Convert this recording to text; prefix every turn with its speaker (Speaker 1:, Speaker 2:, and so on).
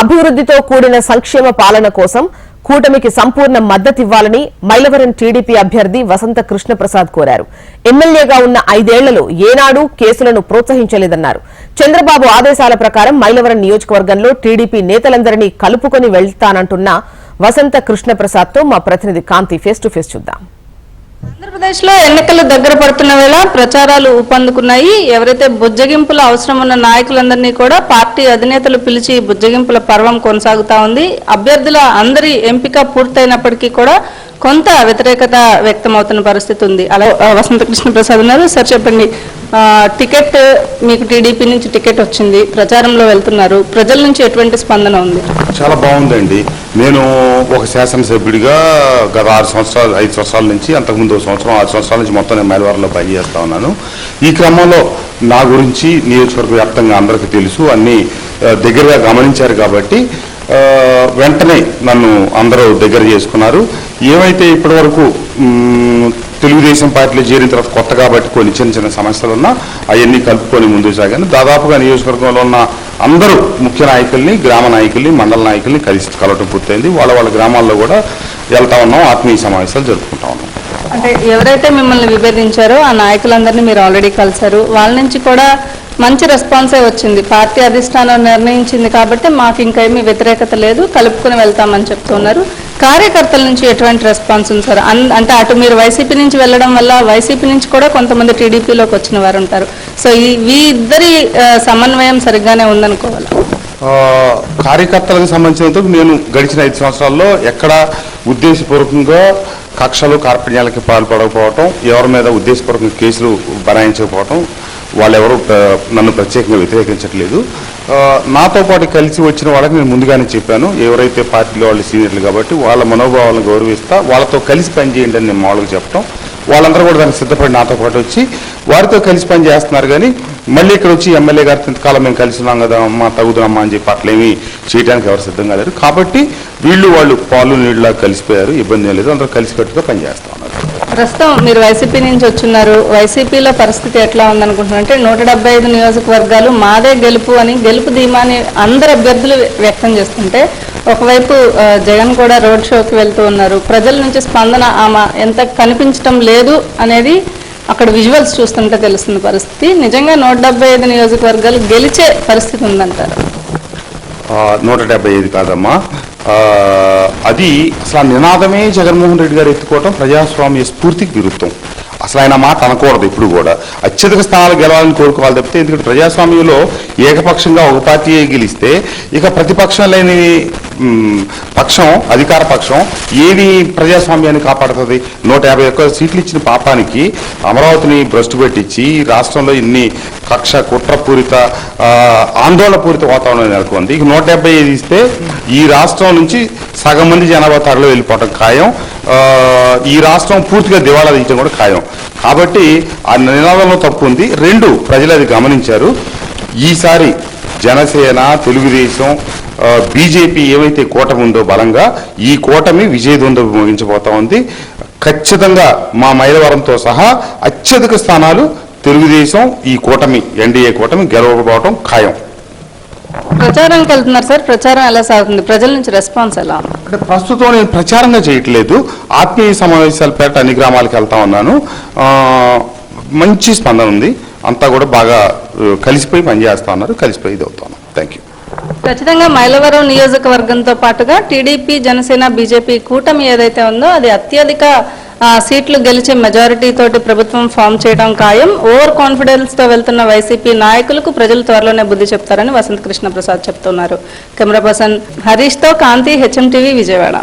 Speaker 1: అభివృద్ధితో కూడిన సంక్షేమ పాలన కోసం కూటమికి సంపూర్ణ మద్దతివ్వాలని మైలవరం టీడీపీ అభ్యర్థి వసంత కృష్ణప్రసాద్ కోరారు. ఎమ్మెల్యేగా ఉన్న ఐదేళ్ళలో ఏనాడు కేసులను ప్రోత్సహించలేదన్నారు. చంద్రబాబు ఆదేశాల ప్రకారం మైలవరం నియోజకవర్గంలో టీడీపీ నేతలందరినీ కలుపుకొని వెళ్తానంటున్న వసంత కృష్ణప్రసాద్తో మా ప్రతినిధి కాంతి ఫేస్ టు ఫేస్ చూద్దాం.
Speaker 2: ఆంధ్రప్రదేశ్లో ఎన్నికలు దగ్గర పడుతున్న వేళ ప్రచారాలు ఊపందుకున్నాయి. ఎవరైతే బుజ్జగింపుల అవసరం ఉన్న నాయకులందరినీ కూడా పార్టీ అధినేతలు పిలిచి బుజ్జగింపుల పర్వం కొనసాగుతా ఉంది. అభ్యర్థుల అందరి ఎంపిక పూర్తయినప్పటికీ కూడా కొంత వ్యతిరేకత వ్యక్తమవుతున్న పరిస్థితి ఉంది. అలా వసంత కృష్ణ ప్రసాద్ ఉన్నారు. సార్ చెప్పండి. టికెట్ మీకు టీడీపీ నుంచి టికెట్ వచ్చింది ప్రచారంలో వెళ్తున్నారు ప్రజల నుంచి ఎటువంటి స్పందన ఉంది?
Speaker 3: చాలా బాగుందండి. నేను ఒక శాసనసభ్యుడిగా గత ఆరు సంవత్సరాలు ఐదు సంవత్సరాల నుంచి అంతకుముందు సంవత్సరం ఆరు సంవత్సరాల నుంచి మొత్తం నేను మైలవరంలో పనిచేస్తా ఉన్నాను. ఈ క్రమంలో నా గురించి నియోజకవర్గ వ్యాప్తంగా అందరికీ తెలుసు అన్ని దగ్గరగా గమనించారు కాబట్టి వెంటనే నన్ను అందరూ దగ్గర చేసుకున్నారు. ఏమైతే ఇప్పటివరకు తెలుగుదేశం పార్టీలో చేరిన తర్వాత కొత్త కాబట్టి కొన్ని చిన్న చిన్న సమస్యలు ఉన్నా అవన్నీ కలుపుకొని ముందు సాగాను. దాదాపుగా నియోజకవర్గంలో ఉన్న అందరూ ముఖ్య నాయకుల్ని గ్రామ నాయకుల్ని మండల నాయకుల్ని కలిసి కలవటం పూర్తయింది. వాళ్ళ వాళ్ళ గ్రామాల్లో కూడా వెళ్తా ఉన్నాం ఆత్మీయ సమావేశాలు జరుపుకుంటా ఉన్నాం.
Speaker 2: అంటే ఎవరైతే మిమ్మల్ని విభేదించారో ఆ నాయకులందరినీ మీరు ఆల్రెడీ కలిశారు. వాళ్ళ నుంచి కూడా మంచి రెస్పాన్సే వచ్చింది. పార్టీ అధిష్టానం నిర్ణయించింది కాబట్టి మాకు ఇంకా వ్యతిరేకత లేదు. కలుపుకుని వెళ్తామని చెప్తున్నారు. కార్యకర్తల నుంచి ఎటువంటి రెస్పాన్స్ ఉంది సార్? అన్- అంటే అటు మీరు వైసీపీ నుంచి వెళ్ళడం వల్ల వైసీపీ నుంచి కూడా కొంతమంది టీడీపీలోకి వచ్చిన వారు ఉంటారు. సో ఈ వీ ఇద్దరి సమన్వయం సరిగ్గానే ఉందనుకోవాలి?
Speaker 3: కార్యకర్తలకు సంబంధించినంత నేను గడిచిన ఐదు సంవత్సరాల్లో ఎక్కడ ఉద్దేశపూర్వకంగా కక్షలు కార్పణ్యాలకి పాల్పడకపోవటం ఎవరి మీద ఉద్దేశపూర్వకంగా కేసులు బనాయించకపోవటం వాళ్ళెవరూ నన్ను ప్రత్యేకంగా వ్యతిరేకించట్లేదు. నాతో పాటు కలిసి వచ్చిన వాళ్ళకి నేను ముందుగానే చెప్పాను. ఎవరైతే పార్టీలో వాళ్ళు సీనియర్లు కాబట్టి వాళ్ళ మనోభావాలను గౌరవిస్తా వాళ్ళతో కలిసి పనిచేయండి అని నేను మామూలుగా చెప్పటం. వాళ్ళందరూ కూడా దానికి సిద్ధపడి నాతో పాటు వచ్చి వారితో కలిసి పని చేస్తున్నారు కానీ మళ్ళీ ఇక్కడ వచ్చి ఎమ్మెల్యే గారితో ఇంతకాలం మేము కలిసి ఉన్నాం కదా అమ్మ తగుదమ్మా అని చెప్పి అట్లేమీ చేయడానికి ఎవరు సిద్ధంగా లేరు. కాబట్టి వీళ్ళు వాళ్ళు పాలు నీళ్ళ కలిసిపోయారు. ఇబ్బంది ఏం లేదు. అందరూ కలిసికట్టుగా పనిచేస్తా ఉన్నారు.
Speaker 2: ప్రస్తుతం మీరు వైసీపీ నుంచి వచ్చున్నారు. వైసీపీలో పరిస్థితి ఎట్లా ఉందనుకుంటున్నారు? అంటే నూట డెబ్బై ఐదు నియోజకవర్గాలు మాదే గెలుపు అని గెలుపు ధీమాని అందరు అభ్యర్థులు వ్యక్తం చేస్తుంటే ఒకవైపు జగన్ కూడా రోడ్ షోకి వెళ్తూ ఉన్నారు. ప్రజల నుంచి స్పందన ఆమె ఎంత కనిపించటం లేదు అనేది అక్కడ విజువల్స్ చూస్తుంటే తెలుస్తుంది పరిస్థితి. నిజంగా నూట డెబ్బై ఐదు నియోజకవర్గాలు గెలిచే పరిస్థితి ఉందంటారు.
Speaker 3: నూట డెబ్బై ఐదు కాదమ్మా. అది అసలు ఆ నినాదమే జగన్మోహన్ రెడ్డి గారు ఎత్తుకోవటం ప్రజాస్వామ్య స్ఫూర్తికి విరుద్ధం. అసలు ఆయన మాట అనకూడదు ఇప్పుడు కూడా. అత్యధిక స్థానాలు గెలవాలని కోరుకోవాలి తప్పితే ఎందుకంటే ప్రజాస్వామ్యంలో ఏకపక్షంగా ఒక పార్టీ గెలిస్తే ఇక ప్రతిపక్షం లేని పక్షం అధికార పక్షం ఏది ప్రజాస్వామ్యాన్ని కాపాడుతుంది? నూట యాభై ఒక్క సీట్లు ఇచ్చిన పాపానికి అమరావతిని భ్రష్టు పెట్టించి రాష్ట్రంలో ఇన్ని కక్ష కుట్రపూరిత ఆందోళనపూరిత వాతావరణం నెలకొంది. ఇక నూట డెబ్బై ఐదు ఇస్తే ఈ రాష్ట్రం నుంచి సగం మంది జనాభా తరలి వెళ్ళిపోవటం ఖాయం. ఈ రాష్ట్రం పూర్తిగా దివాళా తీయడం కూడా ఖాయం. కాబట్టి ఆ నినాదంలో తప్పు ఉంది. రెండు ప్రజలు అది గమనించారు. ఈసారి జనసేన తెలుగుదేశం బీజేపీ ఏవైతే కూటమి ఉందో బలంగా ఈ కూటమి విజయదుంద ముగించబోతా ఉంది. ఖచ్చితంగా మా మైలవరంతో సహా అత్యధిక స్థానాలు తెలుగుదేశం ఈ కూటమి ఎన్డీఏ కూటమి గెలవకపోవడం ఖాయం.
Speaker 2: ప్రచారానికి వెళ్తున్నారు సార్. ప్రచారం ఎలా సాగుతుంది? ప్రజల నుంచి రెస్పాన్స్ ఎలా?
Speaker 3: అంటే ప్రస్తుతం నేను ప్రచారంగా చేయట్లేదు. ఆత్మీయ సమావేశాల పేట అన్ని గ్రామాలకు వెళ్తా ఉన్నాను. మంచి స్పందన ఉంది. అంతా కూడా బాగా కలిసిపోయి పనిచేస్తా ఉన్నారు. కలిసిపోయి ఇది అవుతాను థ్యాంక్ యూ
Speaker 2: ఖచ్చితంగా మైలవరం నియోజకవర్గంతో పాటుగా టీడీపీ జనసేన బీజేపీ కూటమి ఏదైతే ఉందో అది అత్యధిక సీట్లు గెలిచే మెజారిటీ తోటి ప్రభుత్వం ఫామ్ చేయడం ఖాయం. ఓవర్ కాన్ఫిడెన్స్తో వెళ్తున్న వైసీపీ నాయకులకు ప్రజలు త్వరలోనే బుద్ధి చెప్తారని వసంత కృష్ణ ప్రసాద్ చెప్తున్నారు. కెమెరా పర్సన్ హరీష్తో కాంతి హెచ్ఎం టీవీ విజయవాడ.